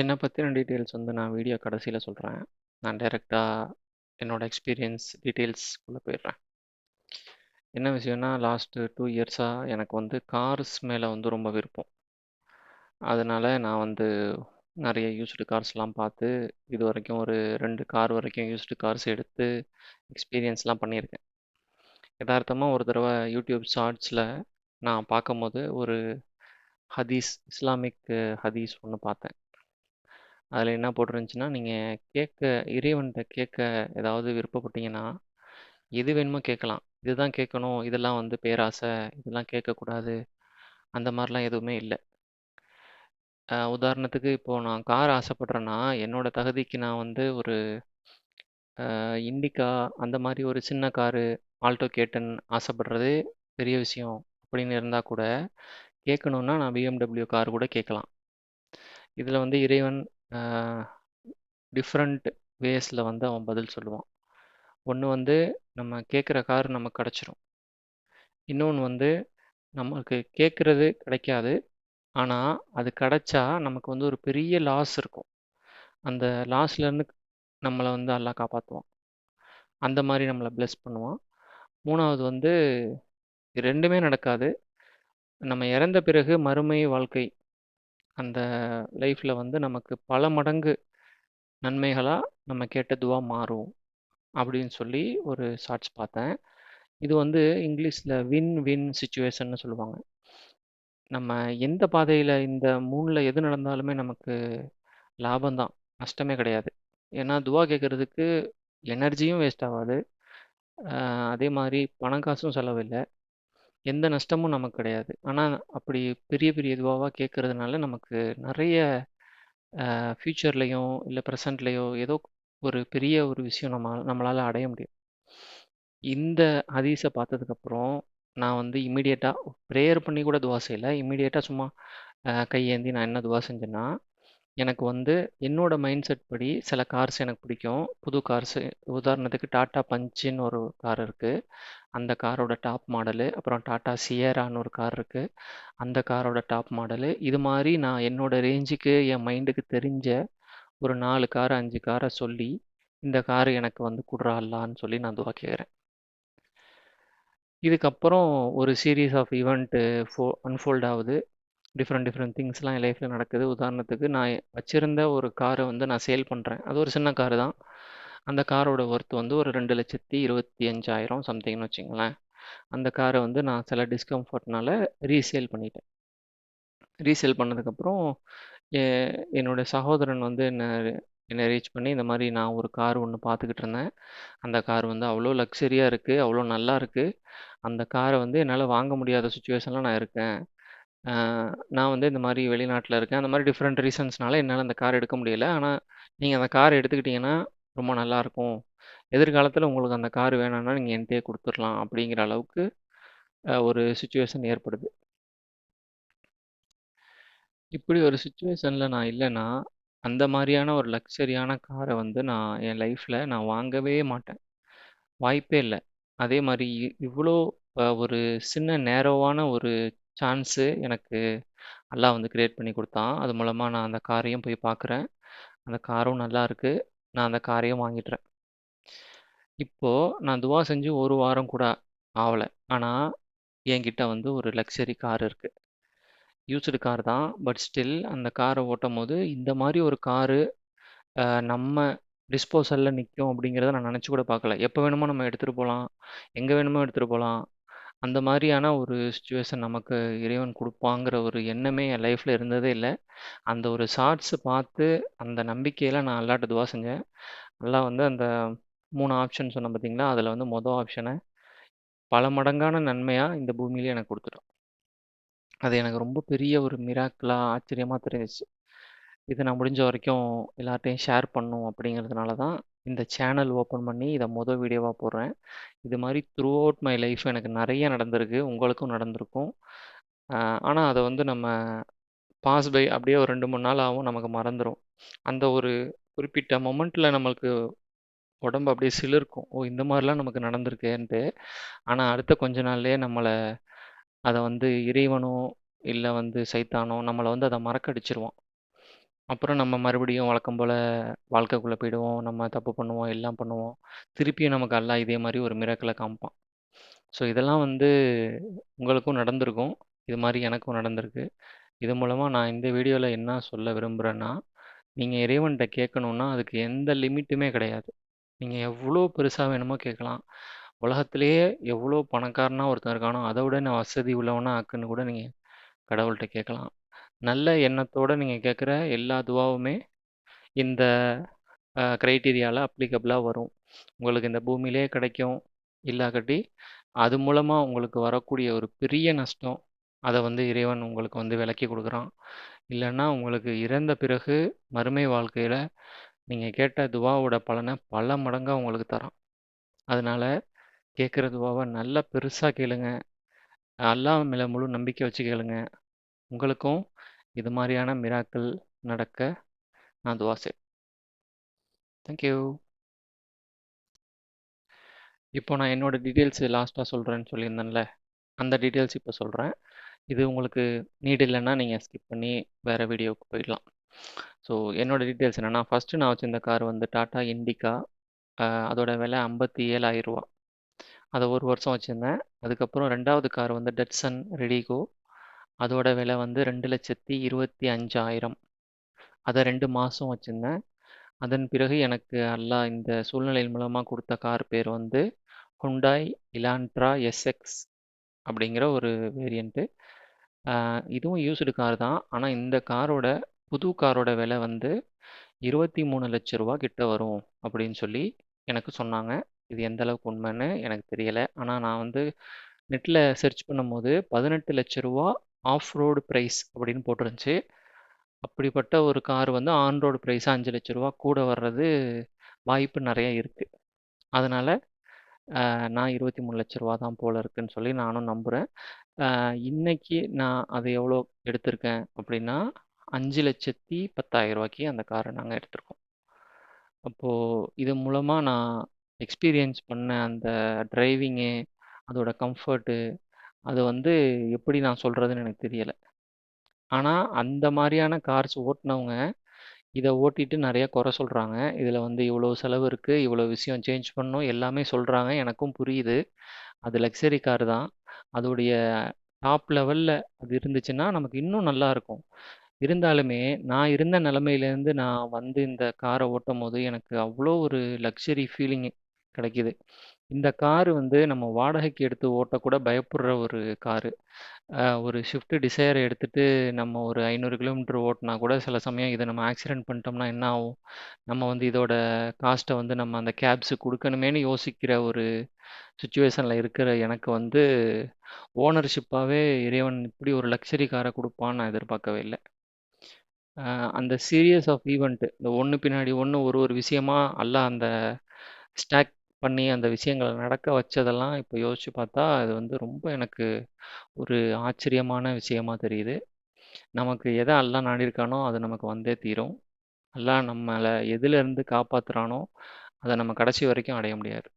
என்னை பற்றி ரெண்டு டீட்டெயில்ஸ் வந்து நான் வீடியோ கடைசியில் சொல்கிறேன் நான் டைரெக்டாக என்னோட எக்ஸ்பீரியன்ஸ் டீட்டெயில்ஸ்குள்ள போயிடுறேன். என்ன விஷயம்னா, லாஸ்ட்டு டூ இயர்ஸாக எனக்கு வந்து கார்ஸ் மேலே வந்து ரொம்ப விருப்பம். அதனால் நான் வந்து நிறைய யூஸ்டு கார்ஸ்லாம் பார்த்து, இது வரைக்கும் ஒரு ரெண்டு கார் வரைக்கும் யூஸ்டு கார்ஸ் எடுத்து எக்ஸ்பீரியன்ஸ்லாம் பண்ணியிருக்கேன். யதார்த்தமாக ஒரு தடவை யூடியூப் ஷார்ட்ஸில் நான் பார்க்கும்போது, ஒரு ஹதீஸ் இஸ்லாமிக் ஹதீஸ் ஒன்று பார்த்தேன். அதில் என்ன போட்டிருந்துச்சுன்னா, நீங்கள் கேட்க இறைவன்கிட்ட கேட்க ஏதாவது விருப்பப்பட்டீங்கன்னா, எது வேணுமோ கேட்கலாம். இதுதான் கேட்கணும், இதெல்லாம் வந்து பேராசை, இதெல்லாம் கேட்கக்கூடாது. அந்த மாதிரிலாம் எதுவுமே இல்லை உதாரணத்துக்கு இப்போ நான் கார் ஆசைப்படுறேன்னா, என்னோட தகுதிக்கு நான் வந்து ஒரு இண்டிகா அந்த மாதிரி ஒரு சின்ன காரு, ஆல்டோ கேட்டன் ஆசைப்படுறது பெரிய விஷயம் அப்படின்னு இருந்தால் கூட, கேட்கணுன்னா நான் பிஎம்டபிள்யூ கார் கூட கேட்கலாம். இதில் வந்து இறைவன் டிஃப்ரெண்ட் வேஸில் வந்து அவன் பதில் சொல்லுவான். ஒன்று வந்து நம்ம கேட்குற கார் நமக்கு கிடச்சிரும் இன்னொன்று வந்து நமக்கு கேட்குறது கிடைக்காது. ஆனால் அது கிடைச்சா நமக்கு வந்து ஒரு பெரிய லாஸ் இருக்கும். அந்த லாஸ்லேருந்து நம்மளை வந்து எல்லாம் காப்பாற்றுவான் அந்த மாதிரி நம்மளை ப்ளெஸ் பண்ணுவான். மூணாவது வந்து ரெண்டுமே நடக்காது. நம்ம இறந்த பிறகு மறுமை வாழ்க்கை, அந்த லைஃப்ல வந்து நமக்கு பல மடங்கு நன்மைகளா நம்ம கேட்ட துவா மாறும். அப்படின்னு சொல்லி ஒரு ஷார்ட்ஸ் பார்த்தேன். இது வந்து இங்கிலீஷ்ல வின் வின் சிச்சுவேஷன்னு சொல்லுவாங்க. நம்ம எந்த பாதையில இந்த 3ல எது நடந்தாலுமே நமக்கு லாபம் தான். நஷ்டமே கிடையாது. ஏன்னா துவா கேட்கறதுக்கு எனர்ஜியும் வேஸ்ட் ஆவாது. அ அதே மாரி பணம் காசும் செலவில்ல. எந்த நஷ்டமும் நமக்கு கிடையாது. ஆனா, அப்படி பெரிய பெரிய இதுவாக கேட்கறதுனால நமக்கு நெறைய அ இல்லை இல்ல பிரசன்ட்லயோ ஏதோ ஒரு பெரிய ஒரு விஷயம் நம்ம நம்மளால அடைய முடியும். இந்த ஹதீஸ பார்த்ததுக்கப்புறம், நான் வந்து இம்மீடியட்டா பிரேயர் பண்ணி கூட துவா செய்யல. இம்மீடியட்டா சும்மா அ கையேந்தி நான் என்ன துவா செஞ்சேன்னா, எனக்கு வந்து என்னோட மைண்ட் செட் படி சில கார்ஸ் எனக்கு பிடிக்கும். புது கார்ஸு உதாரணத்துக்கு டாட்டா பஞ்சுன்னு ஒரு கார் இருக்கு. அந்த காரோட டாப் மாடலு. அப்புறம் டாடா சியரான்னு ஒரு கார் இருக்குது அந்த காரோட டாப் மாடலு. இது மாதிரி நான் என்னோட ரேஞ்சுக்கு என் மைண்டுக்கு தெரிஞ்ச ஒரு நாலு கார், அஞ்சு காரை சொல்லி, இந்த கார் எனக்கு வந்து குட்றா சொல்லி நான் துவா கேட்குறேன் இதுக்கப்புறம் ஒரு சீரீஸ் ஆஃப் ஈவெண்ட்டு ஃபோ அன்ஃபோல்ட் ஆகுது டிஃப்ரெண்ட் டிஃப்ரெண்ட் திங்ஸ்லாம் என் லைஃப்பில் நடக்குது. உதாரணத்துக்கு நான் வச்சுருந்த ஒரு காரை வந்து நான் சேல் பண்ணுறேன் அது ஒரு சின்ன காரு தான். அந்த காரோட ஒர்த் வந்து ஒரு 2,25,000 சம்திங்ன்னு வச்சுக்கங்களேன். அந்த கார வந்து நான் சில டிஸ்கம்ஃபர்ட்னால ரீசேல் பண்ணிட்டேன். ரீசேல் பண்ணதுக்கப்புறம், எ என்னோட சகோதரன் வந்து என்ன என்ன ரீச் பண்ணி, இந்த மாரி நான் ஒரு கார் ஒண்ணு பார்த்துக்கிட்டு இருந்தேன். அந்த கார் வந்து அவ்ளோ லக்ஸரியா இருக்கு. அவ்ளோ நல்லாருக்கு. அந்த கார வந்து என்னால வாங்க முடியாத சிச்சுவேஷன்ல நான் இருக்கேன். அ நான் வந்து இந்த மாரி வெளிநாட்ல இருக்கேன். அந்த மாரி டிஃப்ரெண்ட் ரீசன்ஸ்னால என்னால அந்த கார் எடுக்க முடியல. ஆனா, நீங்க அந்த கார் எடுத்துக்கிட்டீங்கன்னா, ரொம்ப நல்லாயிருக்கும் எதிர்காலத்தில் உங்களுக்கு அந்த கார் வேணான்னா நீங்க என்ட்டயே குடுத்துறலாம். அப்படிங்கிற அளவுக்கு அ ஒரு சிச்சுவேஷன் ஏற்படுது. இப்படி ஒரு சிச்சுவேஷன்ல நான் இல்லன்னா, அந்த மாரியான ஒரு லக்ஸரியான கார வந்து நான் என் லைஃப்ல நான் வாங்கவே மாட்டேன். வாய்ப்பே இல்ல. அதே மாரி இவ்ளோ அ ஒரு சின்ன நேரோவான ஒரு சான்ஸு எனக்கு அல்லாஹ் வந்து கிரியேட் பண்ணி குடுத்தான். அது மூலமா நான் அந்த காரையும் போய் பார்க்குறேன். அந்த காரும் நல்லாருக்கு. நான் அந்த காரையும் வாங்கிடுறேன். இப்போ நான் துவா செஞ்சு 1 வாரம் கூட ஆவல. ஆனா, என்கிட்ட வந்து ஒரு லக்ஸரி கார் இருக்கு. யூஸ்டு கார் தான். பட் ஸ்டில் அந்த கார ஓட்டும்போது, இந்த மாரி ஒரு காரு அ நம்ம டிஸ்போசல்ல நிக்கும் அப்படிங்கிறத நான் நெனச்சு கூட பார்க்கல. எப்ப வேணுமோ நம்ம எடுத்துட்டு போலாம். எங்க வேணுமோ எடுத்துட்டு போலாம். அந்த மாதிரியான ஒரு சிச்சுவேஷன் நமக்கு இறைவன் குடுப்பாங்கிற ஒரு எண்ணமே என் லைஃப்ல இருந்ததே இல்ல. அந்த ஒரு ஷார்ட்ஸ் பார்த்து, அந்த நம்பிக்கையில நான் அல்லாட்ட துவா செஞ்சேன். அல்லாஹ் வந்து அந்த 3 ஆப்ஷன் சொன்னேன் பார்த்தீங்களா? அதில் வந்து மொத ஆப்ஷன பல மடங்கான நன்மையா இந்த பூமியிலே எனக்கு குடுத்துட்டான். அது எனக்கு ரொம்ப பெரிய ஒரு மிராக்கிளா, ஆச்சரியமா தெரிஞ்சுச்சு. இத நான் முடிஞ்ச வரைக்கும் எல்லார்ட்டயும் ஷேர் பண்ணணும் அப்படிங்கிறதுனால தான், இந்த சேனல் ஓப்பன் பண்ணி இதை மொதல் வீடியோவாக போடுறேன். இது மாதிரி த்ரூ அவுட் மை லைஃப் எனக்கு நிறைய நடந்திருக்கு. உங்களுக்கும் நடந்திருக்கும். ஆனால் அதை வந்து நம்ம பாஸ் பை அப்படியே ஒரு 2, 3 நாள் ஆகும். நமக்கு மறந்துடும் அந்த ஒரு குறிப்பிட்ட மொமெண்ட்டில் நம்மளுக்கு உடம்பு அப்படியே சிலிருக்கும் ஓ! இந்த மாதிரிலாம் நமக்கு நடந்திருக்கேன்ட்டு. ஆனால் அடுத்த கொஞ்ச நாள்லேயே நம்மளை அதை வந்து இறைவனோ, இல்லை வந்து சைத்தானோ நம்மளை வந்து அதை மறக்கடிச்சுருவான். அப்புறம் நம்ம மறுபடியும் வழக்கம் போல் வாழ்க்கைக்குள்ளே போயிடுவோம். நம்ம தப்பு பண்ணுவோம் எல்லாம் பண்ணுவோம். திருப்பியும் நமக்கு அல்லாஹ் இதே மாதிரி ஒரு மிராக்கிளை காமிப்பான். ஸோ இதெல்லாம் வந்து உங்களுக்கும் நடந்திருக்கும். இது மாதிரி எனக்கும் நடந்திருக்கு. இது மூலமாக நான் இந்த வீடியோவில் என்ன சொல்ல விரும்புகிறேன்னா நீங்கள் இறைவன்கிட்ட கேட்கணுன்னா அதுக்கு எந்த லிமிட்டுமே கிடையாது. நீங்கள் எவ்வளோ பெருசாக வேணுமோ கேட்கலாம். உலகத்திலேயே எவ்வளோ பணக்காரனா ஒருத்தன் இருக்கானோ அதை விட நான் வசதி உள்ளவனா ஆக்குன்னு கூட நீங்கள் கடவுள்கிட்ட கேட்கலாம். நல்ல எண்ணத்தோடு நீங்கள் கேட்குற எல்லா துவாவுமே இந்த க்ரைட்டீரியாவில் அப்ளிகபிளாக வரும். உங்களுக்கு இந்த பூமியிலே கிடைக்கும். இல்லாக்கட்டி அது மூலமாக உங்களுக்கு வரக்கூடிய ஒரு பெரிய நஷ்டம் அதை வந்து இறைவன் உங்களுக்கு வந்து விலக்கி கொடுக்குறான். இல்லைன்னா உங்களுக்கு இறந்த பிறகு மறுமை வாழ்க்கையில் நீங்கள் கேட்ட துவாவோட பலனை பல மடங்காக உங்களுக்கு தரான். அதனால் கேட்குற துவாவை நல்லா பெருசாக கேளுங்க. அல்லாஹ் மேலே முழு நம்பிக்கை வச்சு கேளுங்க. உங்களுக்கும் இது மாதிரியான மிராக்கள் நடக்க நான் துவா செய் தேங்க்யூ இப்போ நான் என்னோட டீட்டெயில்ஸ் லாஸ்ட்டாக சொல்கிறேன்னு சொல்லியிருந்தேன்ல அந்த டீட்டெயில்ஸ் இப்போ சொல்கிறேன் இது உங்களுக்கு நீட் இல்லைன்னா நீங்கள் ஸ்கிப் பண்ணி வேறு வீடியோவுக்கு போயிடலாம். ஸோ என்னோடய டீட்டெயில்ஸ் என்னென்னா ஃபஸ்ட்டு நான் வச்சுருந்த கார் வந்து டாட்டா இண்டிகா அதோட விலை ஐம்பத்தி ஏழாயிரரூவா அதை ஒரு வருஷம் வச்சுருந்தேன். அதுக்கப்புறம் ரெண்டாவது கார் வந்து டெட்சன் ரெடிகோ அதோட விலை வந்து ரெண்டு லட்சத்தி இருபத்தி அஞ்சாயிரம். அதை ரெண்டு மாதம் வச்சுருந்தேன். அதன் பிறகு எனக்கு அல்லா இந்த சூழ்நிலையின் மூலமாக கொடுத்த கார் பேர் வந்து ஹுண்டாய் இலான்ட்ரா எஸ்எக்ஸ் அப்படிங்கிற ஒரு வேரியண்ட்டு இதுவும் யூஸ்டு கார் தான். ஆனால் இந்த காரோட புது காரோட விலை வந்து இருபத்தி மூணு லட்ச ரூபா கிட்ட வரும் அப்படின்னு சொல்லி எனக்கு சொன்னாங்க. இது எந்த அளவுக்கு உண்மைன்னு எனக்கு தெரியலை. ஆனால் நான் வந்து நெட்டில் சர்ச் பண்ணும்போது பதினெட்டு லட்ச ரூபா ஆஃப் ரோடு ப்ரைஸ் அப்படின்னு போட்டிருந்துச்சு. அப்படிப்பட்ட ஒரு கார் வந்து ஆன் ரோடு ப்ரைஸ் அஞ்சு லட்ச ரூபா கூட வர்றது வாய்ப்பு நிறைய இருக்குது அதனால் நான் இருபத்தி மூணு லட்ச ரூபா தான் போல் இருக்குன்னு சொல்லி நானும் நம்புகிறேன் இன்றைக்கி நான் அது எவ்வளோ எடுத்திருக்கேன் அப்படின்னா அஞ்சு லட்சத்தி பத்தாயிரம் ரூபாய்க்கு அந்த காரை நாங்கள் எடுத்திருக்கோம். அப்போது இது மூலமாக நான் எக்ஸ்பீரியன்ஸ் பண்ண அந்த டிரைவிங்கு அதோட கம்ஃபர்ட்டு அது வந்து எப்படி நான் சொல்கிறதுன்னு எனக்கு தெரியலை. ஆனால் அந்த மாதிரியான கார்ஸ் ஓட்டினவங்க இதை ஓட்டிட்டு நிறையா குறை சொல்கிறாங்க இதில் வந்து இவ்வளோ செலவு இருக்குது இவ்வளோ விஷயம் சேஞ்ச் பண்ணணும் எல்லாமே சொல்கிறாங்க எனக்கும் புரியுது. அது லக்ஸரி கார் தான். அதோடைய டாப் லெவலில் அது இருந்துச்சுன்னா நமக்கு இன்னும் நல்லா இருக்கும். இருந்தாலுமே நான் இருந்த நிலமையிலேருந்து நான் வந்து இந்த காரை ஓட்டும் போது எனக்கு அவ்வளோ ஒரு லக்ஸரி ஃபீலிங் கிடைக்கிது. இந்த காரு வந்து நம்ம வாடகைக்கு எடுத்து ஓட்டக்கூட பயப்படுற ஒரு காரு. ஒரு ஷிஃப்ட் டிசையர் எடுத்துகிட்டு நம்ம ஒரு ஐநூறு கிலோமீட்டர் ஓட்டினா கூட சில சமயம் இதை நம்ம ஆக்சிடென்ட் பண்ணிட்டோம்னா என்ன ஆகும்? நம்ம வந்து இதோட காஸ்ட்டை வந்து நம்ம அந்த கேப்ஸு கொடுக்கணுமேனு யோசிக்கிற ஒரு சுச்சுவேஷனில் இருக்கிற எனக்கு வந்து ஓனர்ஷிப்பாகவே இறைவன் இப்படி ஒரு லக்ஸரி காரை கொடுப்பான்னு நான் எதிர்பார்க்கவே இல்லை. அந்த சீரியஸ் ஆஃப் ஈவெண்ட்டு இந்த ஒன்று பின்னாடி ஒன்று ஒரு ஒரு விஷயமா அல்ல அந்த ஸ்டாக் பண்ணி அந்த விஷயங்களை நடக்க வச்சதெல்லாம் இப்போ யோசித்து பார்த்தா அது வந்து ரொம்ப எனக்கு ஒரு ஆச்சரியமான விஷயமா தெரியுது. நமக்கு எதை எல்லாம் நாடியிருக்கானோ அது நமக்கு வந்தே தீரும். எல்லாம் நம்மளை எதுலேருந்து காப்பாற்றுறானோ அதை நம்ம கடைசி வரைக்கும் அடைய முடியாது.